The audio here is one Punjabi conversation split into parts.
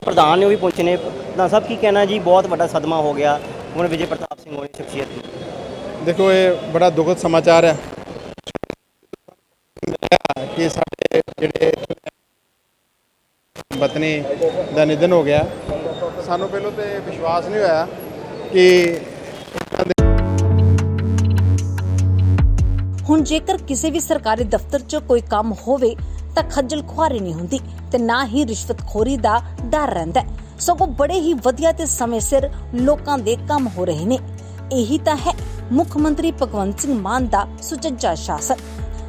ਪ੍ਰਧਾਨ ਨੇ ਉਹ ਵੀ ਪਹੁੰਚੇ ਨੇ। ਪ੍ਰਧਾਨ ਸਾਹਿਬ ਕੀ ਕਹਿਣਾ ਜੀ? ਬਹੁਤ ਵੱਡਾ ਸਦਮਾ ਹੋ ਗਿਆ। ਹੁਣ ਵਿਜੇ ਪ੍ਰਤਾਪ ਸਿੰਘ ਹੋਣੀ ਸ਼ਖਸੀਅਤ ਨੂੰ। ਦੇਖੋ ਇਹ ਬੜਾ ਦੁਖਦ ਸਮਾਚਾਰ ਹੈ। ਕਿ ਸਾਡੇ ਜਿਹੜੇ ਪਤਨੀ ਦਾ ਨਿਧਨ ਹੋ ਗਿਆ। ਸਾਨੂੰ ਪਹਿਲਾਂ ਤੇ ਵਿਸ਼ਵਾਸ ਨਹੀਂ ਹੋਇਆ ਕਿ ਹੁਣ ਜੇਕਰ ਕਿਸੇ ਵੀ ਸਰਕਾਰੀ ਦਫ਼ਤਰ 'ਚ ਕੋਈ ਕੰਮ ਹੋਵੇ ਤਾਂ ਖੱਜਲ ਖੁਆਰੀ ਨਹੀਂ ਹੁੰਦੀ ਤੇ ਨਾ ਹੀ ਰਿਸ਼ਵਤਖੋਰੀ ਦਾ ਡਰ ਰਹਿੰਦਾ ਸਗੋਂ ਬੜੇ ਹੀ ਵਧੀਆ ਤੇ ਸਮੇਂ ਸਿਰ ਲੋਕਾਂ ਦੇ ਕੰਮ ਹੋ ਰਹੇ ਨੇ। ਇਹੀ ਤਾਂ ਹੈ ਮੁੱਖ ਮੰਤਰੀ ਭਗਵੰਤ ਸਿੰਘ ਮਾਨ ਦਾ ਸੁਚੱਜਾ ਸ਼ਾਸਨ,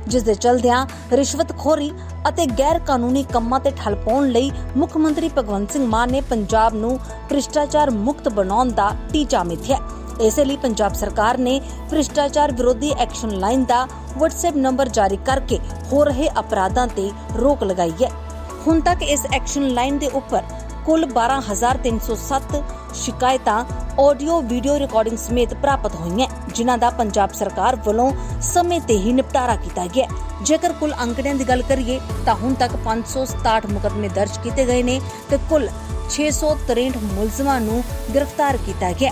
ਜਿਸ ਦੇ ਚਲਦਿਆਂ ਰਿਸ਼ਵਤਖੋਰੀ ਅਤੇ ਗੈਰ ਕਾਨੂੰਨੀ ਕੰਮਾਂ ਤੇ ਠੱਲ ਪਾਉਣ ਲਈ ਮੁੱਖ ਮੰਤਰੀ ਭਗਵੰਤ ਸਿੰਘ ਮਾਨ ਨੇ ਪੰਜਾਬ ਨੂੰ ਭ੍ਰਿਸ਼ਟਾਚਾਰ ਮੁਕਤ ਬਣਾਉਣ ਦਾ ਟੀਚਾ ਮਿਥਿਆ ਇਸੇ ਲਈ ਪੰਜਾਬ ਸਰਕਾਰ ਨੇ ਭ੍ਰਿਸ਼ਟਾਚਾਰ ਵਿਰੋਧੀ ਐਕਸ਼ਨ ਲਾਈਨ ਦਾ WhatsApp ਨੰਬਰ ਜਾਰੀ ਕਰਕੇ ਹੋ ਰਹੇ ਅਪਰਾਧਾਂ ਤੇ ਰੋਕ ਲਗਾਈ ਹੈ। ਹੁਣ ਤੱਕ ਇਸ ਐਕਸ਼ਨ ਲਾਈਨ ਦੇ ਉੱਪਰ ਕੁੱਲ 12307 ਸ਼ਿਕਾਇਤਾਂ ਆਡੀਓ, ਵੀਡੀਓ ਰਿਕਾਰਡਿੰਗ ਸਮੇਤ ਪ੍ਰਾਪਤ ਹੋਈਆਂ, ਜਿਨ੍ਹਾਂ ਦਾ ਪੰਜਾਬ ਸਰਕਾਰ ਵੱਲੋਂ ਸਮੇਂ ਤੇ ਹੀ ਨਿਪਟਾਰਾ ਕੀਤਾ ਗਿਆ। ਜੇਕਰ ਕੁੱਲ ਅੰਕੜਿਆਂ ਦੀ ਗੱਲ ਕਰੀਏ, ਤਾਂ ਹੁਣ ਤੱਕ 567 ਮੁਕਦਮੇ ਦਰਜ ਕੀਤੇ ਗਏ ਨੇ ਤੇ ਕੁੱਲ 663 ਮੁਲਜ਼ਮਾਂ ਨੂੰ ਗ੍ਰਿਫਤਾਰ ਕੀਤਾ ਗਿਆ।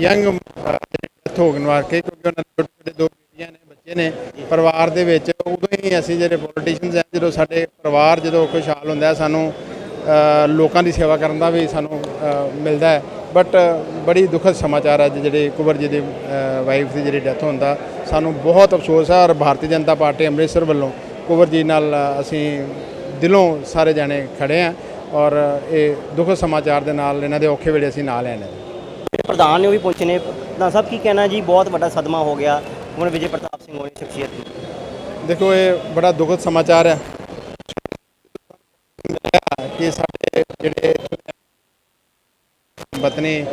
ਯੰਗ ਡੈਥ ਹੋ ਗਈ ਮਾਰ ਕਿਉਂਕਿ ਉਹਨਾਂ ਦੇ ਛੋਟੇ ਦੋ ਬੇਟੀਆਂ ਨੇ, ਬੱਚੇ ਨੇ, ਪਰਿਵਾਰ ਦੇ ਵਿੱਚ ਉਦੋਂ ਹੀ ਅਸੀਂ ਜਿਹੜੇ ਪੋਲੀਟੀਸ਼ੀਅਨਸ ਆ, ਜਦੋਂ ਸਾਡੇ ਪਰਿਵਾਰ ਜਦੋਂ ਖੁਸ਼ਹਾਲ ਹੁੰਦਾ, ਸਾਨੂੰ ਲੋਕਾਂ ਦੀ ਸੇਵਾ ਕਰਨ ਦਾ ਵੀ ਸਾਨੂੰ ਮਿਲਦਾ ਹੈ। ਬਟ ਬੜੀ ਦੁਖਦ ਸਮਾਚਾਰ ਹੈ ਜਿਹੜੇ ਕੁਵਰ ਜੀ ਦੀ ਵਾਈਫ ਦੀ ਜਿਹੜੀ ਡੈਥ ਹੋਣ ਦਾ ਸਾਨੂੰ ਬਹੁਤ ਅਫਸੋਸ ਹੈ ਔਰ ਭਾਰਤੀ ਜਨਤਾ ਪਾਰਟੀ ਅੰਮ੍ਰਿਤਸਰ ਵੱਲੋਂ ਕੁਵਰ ਜੀ ਨਾਲ ਅਸੀਂ ਦਿਲੋਂ ਸਾਰੇ ਜਾਣੇ ਖੜੇ ਆ ਔਰ ਇਹ ਦੁਖਦ ਸਮਾਚਾਰ ਦੇ ਨਾਲ, ਇਹਨਾਂ ਦੇ ਔਖੇ ਵੇਲੇ ਅਸੀਂ ਨਾਲ ਆਏ ਨੇ। ਪ੍ਰਧਾਨ ਨੇ ਉਹ ਵੀ ਪਹੁੰਚੇ ਨੇ। ਪ੍ਰਧਾਨ ਸਾਹਿਬ, ਕੀ ਕਹਿਣਾ ਜੀ? ਬਹੁਤ ਵੱਡਾ ਸਦਮਾ ਹੋ ਗਿਆ। ਹੁਣ ਵਿਜੇ ਪ੍ਰਤਾਪ ਸਿੰਘ ਹੋਣੀ ਸ਼ਖਸੀਅਤ ਨੂੰ। ਦੇਖੋ, ਇਹ ਬੜਾ ਦੁਖਦ ਸਮਾਚਾਰ ਹੈ। ਕਿ ਸਾਡੇ ਜਿਹੜੇ ਪਤਨੀ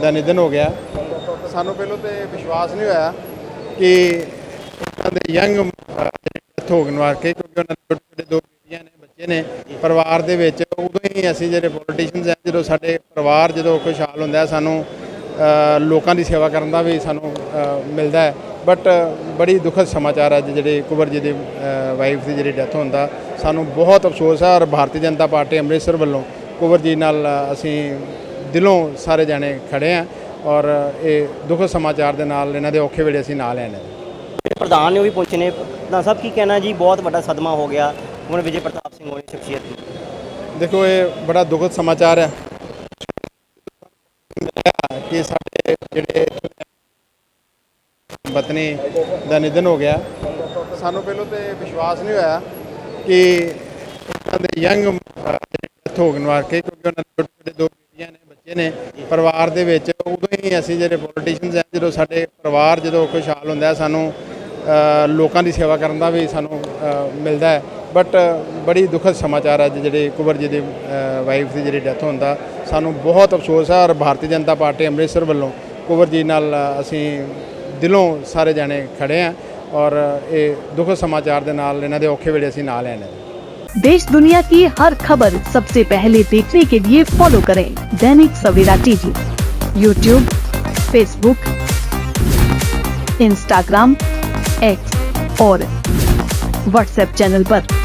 ਦਾ ਨਿਧਨ ਹੋ ਗਿਆ। ਸਾਨੂੰ ਪਹਿਲਾਂ ਤੇ ਵਿਸ਼ਵਾਸ ਨਹੀਂ ਹੋਇਆ ਕਿ ਉਹਨਾਂ ਦੇ ਯੰਗ ਡੈਥ ਹੋ ਗਈ ਮਾਰ ਕਿਉਂਕਿ ਉਹਨਾਂ ਦੇ ਛੋਟੇ ਦੋ ਬੇਟੀਆਂ ਨੇ, ਬੱਚੇ ਨੇ, ਪਰਿਵਾਰ ਦੇ ਵਿੱਚ ਉਦੋਂ ਹੀ ਅਸੀਂ ਜਿਹੜੇ ਪੋਲੀਟੀਸ਼ੀਅਨਸ ਆ, ਜਦੋਂ ਸਾਡੇ ਪਰਿਵਾਰ ਜਦੋਂ ਖੁਸ਼ਹਾਲ ਹੁੰਦਾ, ਸਾਨੂੰ ਲੋਕਾਂ ਦੀ ਸੇਵਾ ਕਰਨ ਦਾ ਵੀ ਸਾਨੂੰ ਮਿਲਦਾ ਹੈ। ਬਟ ਬੜੀ ਦੁਖਦ ਸਮਾਚਾਰ ਹੈ ਅੱਜ ਜਿਹੜੇ ਕੁਵਰ ਜੀ ਦੀ ਵਾਈਫ ਦੀ ਜਿਹੜੀ ਡੈਥ ਹੋਣ ਦਾ। ਸਾਨੂੰ ਬਹੁਤ ਅਫਸੋਸ ਹੈ ਔਰ ਭਾਰਤੀ ਜਨਤਾ ਪਾਰਟੀ ਅੰਮ੍ਰਿਤਸਰ ਵੱਲੋਂ ਕੁਵਰ ਜੀ ਨਾਲ ਅਸੀਂ ਦਿਲੋਂ ਸਾਰੇ ਜਾਣੇ ਖੜੇ ਆ ਔਰ ਇਹ ਦੁਖਦ ਸਮਾਚਾਰ ਦੇ ਨਾਲ ਇਹਨਾਂ ਦੇ ਔਖੇ ਵੇਲੇ ਅਸੀਂ ਨਾਲ ਆਏ ਨੇ ਪ੍ਰਧਾਨ ਨੇ ਉਹ ਵੀ ਨੇ ਪ੍ਰਧਾਨ ਸਾਹਿਬ ਕੀ ਕਹਿਣਾ ਜੀ? ਬਹੁਤ ਵੱਡਾ ਸਦਮਾ ਹੋ ਗਿਆ। ਹੁਣ ਵਿਜੇ ਪ੍ਰਤਾਪ ਸਿੰਘ ਹੋਣੀ ਸ਼ਖਸੀਅਤ ਦੇਖੋ ਇਹ ਬੜਾ ਦੁਖਦ ਸਮਾਚਾਰ ਹੈ। ਮਿਲਿਆ ਕਿ ਸਾਡੇ ਜਿਹੜੇ ਪਤਨੀ ਦਾ ਨਿਧਨ ਹੋ ਗਿਆ, ਸਾਨੂੰ ਪਹਿਲਾਂ ਤੇ ਵਿਸ਼ਵਾਸ ਨਹੀਂ ਹੋਇਆ ਕਿ ਉਹਨਾਂ ਦੇ ਯੰਗ ਡੈਥ ਹੋ ਗਈ ਮਾਰ ਕਿਉਂਕਿ ਉਹਨਾਂ ਦੇ ਛੋਟੇ ਦੋ ਬੇਟੀਆਂ ਨੇ, ਬੱਚੇ ਨੇ, ਪਰਿਵਾਰ ਦੇ ਵਿੱਚ ਉਦੋਂ ਹੀ ਅਸੀਂ ਜਿਹੜੇ ਪੋਲੀਟੀਸ਼ੀਅਨਸ ਆ, ਜਦੋਂ ਸਾਡੇ ਪਰਿਵਾਰ ਜਦੋਂ ਖੁਸ਼ਹਾਲ ਹੁੰਦਾ ਸਾਨੂੰ ਲੋਕਾਂ ਦੀ ਸੇਵਾ ਕਰਨ ਦਾ ਵੀ ਸਾਨੂੰ ਮਿਲਦਾ ਹੈ। ਬਟ ਬੜੀ ਦੁਖਦ ਸਮਾਚਾਰ ਹੈ ਅੱਜ ਜਿਹੜੇ ਕੁਵਰ ਜੀ ਦੀ ਵਾਈਫ ਦੀ ਜਿਹੜੀ ਡੈਥ ਹੋਣ ਦਾ ਸਾਨੂੰ ਬਹੁਤ ਅਫਸੋਸ ਹੈ ਔਰ ਭਾਰਤੀ ਜਨਤਾ ਪਾਰਟੀ ਅੰਮ੍ਰਿਤਸਰ ਵੱਲੋਂ ਕੁਵਰ ਜੀ ਨਾਲ ਅਸੀਂ ਦਿਲੋਂ ਸਾਰੇ ਜਾਣੇ ਖੜੇ ਆ ਔਰ ਇਹ ਦੁਖਦ ਸਮਾਚਾਰ ਦੇ ਨਾਲ ਇਹਨਾਂ ਦੇ ਔਖੇ ਵੇਲੇ ਅਸੀਂ ਨਾਲ ਆਏ ਨੇ देश दुनिया की हर खबर सबसे पहले देखने के लिए फॉलो करें Dainik Savera TV YouTube Facebook Instagram X और व्हाट्सएप चैनल पर।